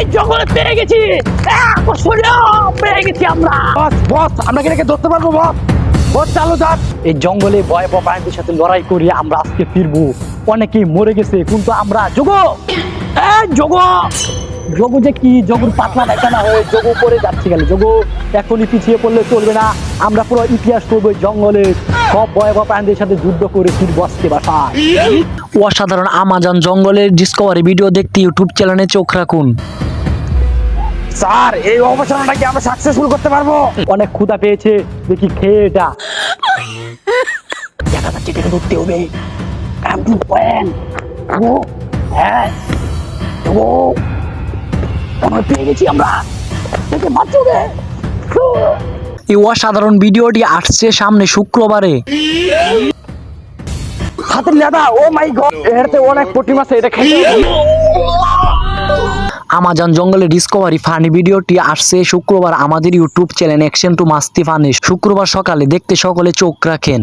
এই জঙ্গলে পেয়ে গেছি। গেছি আমরা। বস বস আমরা কি ধরতে পারব বস? বস চালু যাক এই জঙ্গলে প্রাণীদের সাথে লড়াই করি আমরা আজকে ফিরবো। অনেকেই মরে গেছে কিন্তু আমরা যোগ যোগ যোগ যে কি? যোগুর পাতলা দেখা না হয়ে যোগ করে যাচ্ছে গেলে যোগ এখনই পিছিয়ে পড়লে চলবে না। আমরা পুরো ইতিহাস করব জঙ্গলে। সব ভয়াবহ প্রাণীদের সাথে যুদ্ধ করে ফিরবো আজকে বাসায়। অসাধারণ আমাজন জঙ্গলের ডিসকভারি ভিডিও দেখতে ইউটিউব চ্যানেলে চোখ রাখুন। স্যার এই অপারেশনটা কি আমরা সাকসেসফুল করতে পারব? অনেক ক্ষুধা পেয়েছে দেখি খেয়ে এটা দেখা যাচ্ছে এটাকে ধরতে হবে? To plan. ও, হ্যাঁ ও আমরা পেয়ে গেছি আমরা? দেখে মারছো রে এই অসাধারণ ভিডিওটি আসছে সামনে শুক্রবারে। হাতের লেদা ও মাই গড এরতে অনেক পটি মাছ এটা খেয়ে আমাজন জঙ্গলে ডিসকভারি ফানি ভিডিওটি আসছে শুক্রবার আমাদের YouTube channel action to masti funny শুক্রবার সকালে দেখতে সকলে চোখ রাখেন।